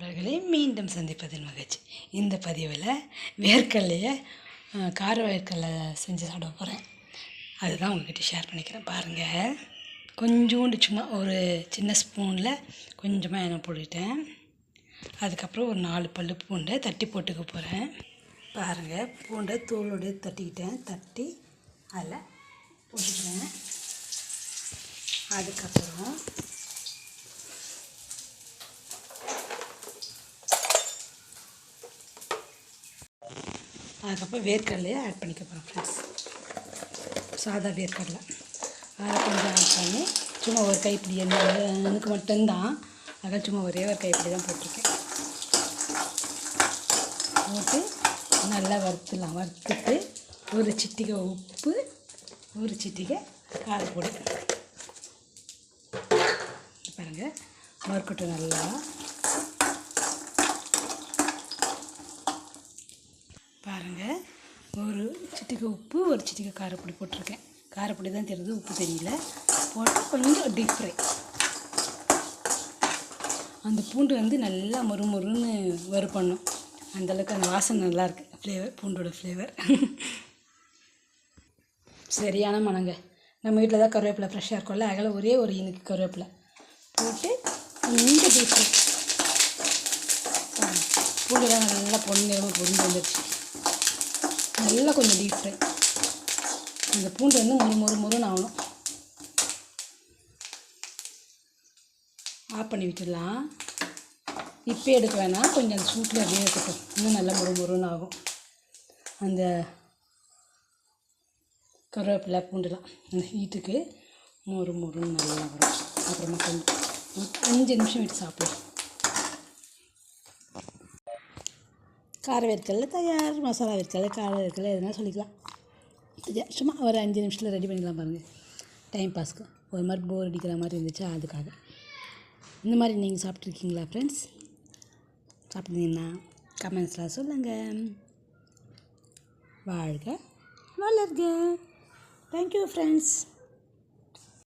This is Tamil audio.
நண்பர்களே மீண்டும் சந்திப்பதில் மகிழ்ச்சி. இந்த பதிவில் வேர்க்கடலையை கார வேர்க்கடலை செஞ்சு சாப்பிட போகிறேன் அதுதான் உங்ககிட்ட ஷேர் பண்ணிக்கிறேன். பாருங்கள் கொஞ்சோண்டு சும்மா ஒரு சின்ன ஸ்பூனில் கொஞ்சமாக எண்ணெய் போட்டுட்டேன் அதுக்கப்புறம் ஒரு நாலு பல்லு பூண்டை தட்டி போட்டுக்க போகிறேன் பாருங்கள் பூண்டை தோலோடு தட்டிக்கிட்டேன். தட்டி அதில் போட்டுக்கிறேன். அதுக்கப்புறம் அதுக்கப்புறம் வேர்க்கடலையை ஆட் பண்ணிக்க போகிறோம் ஃப்ரெண்ட்ஸ் சாதா வேர்க்கடலை. அதை கொஞ்சம் ஆட் பண்ணி சும்மா ஒரு கைப்பிடி எனக்கு மட்டும்தான். அதான் சும்மா ஒரே ஒரு கைப்பிடி தான் போட்டிருக்கேன். போட்டு நல்லா வறுத்துடலாம். வறுத்துட்டு ஒரு சிட்டிகை உப்பு ஒரு சிட்டிகை காரப்பொடி பாருங்கள் வறுக்கட்டும் நல்லா. பாருங்கள் ஒரு சிட்டிகை உப்பு ஒரு சிட்டிகை காரப்பொடி போட்டிருக்கேன். காரப்பொடி தான் தெரியுது உப்பு தெரியல. போட்டு கொஞ்சம் டீப் ஃப்ரை அந்த பூண்டு வந்து நல்லா மொறு மொறுன்னு வறுப்பண்ணும் அந்தளவுக்கு அந்த வாசனை நல்லாயிருக்கு ஃப்ளேவர் பூண்டோட ஃப்ளேவர் சரியான மணங்க. நம்ம வீட்டில் தான் கருவேப்பிலை ஃப்ரெஷ்ஷாக இருக்கும்ல அதில் ஒரே ஒரு இனுக்கு கருவேப்பிலை. போட்டு கொஞ்சம் டீப் ஃப்ரை பூண்டுலாம் நல்லா பொன்னிறமாக பொரிஞ்சு வந்துடுச்சு நல்லா கொஞ்சம் டீப் ஃப்ரை அந்த பூண்டு வந்து மொறு மொறு மொறுன்னு ஆகணும். ஆஃப் பண்ணி விட்டுடலாம் இப்போ எடுக்க வேணாம். கொஞ்சம் அந்த சூட்டில் அப்படியே இருக்கட்டும். இன்னும் நல்லா மொறு மொறுன்னு ஆகும். அந்த கருவேப்பிலை பூண்டுலாம் அந்த ஹீட்டுக்கு மொறு மொறுன்னு நல்லா வரும். அப்புறமா கொஞ்சம் அஞ்சு நிமிஷம் விட்டு சாப்பிடலாம். கார வேர்க்கடலை தயார் மசாலா வேர்க்கடலை கார வேர்க்கடலை எதுனா சொல்லிக்கலாம். சும்மா ஒரு அஞ்சு நிமிஷத்தில் ரெடி பண்ணிக்கலாம் பாருங்கள் டைம் பாஸ்க்கு ஒரு மாதிரி போர் அடிக்கிற மாதிரி இருந்துச்சு அதுக்காக. இந்த மாதிரி நீங்கள் சாப்பிட்ருக்கீங்களா ஃப்ரெண்ட்ஸ் சாப்பிட்டீங்கன்னா கமெண்ட்ஸ்லாம் சொல்லுங்கள் வாழ்க வளர்க. Thank you friends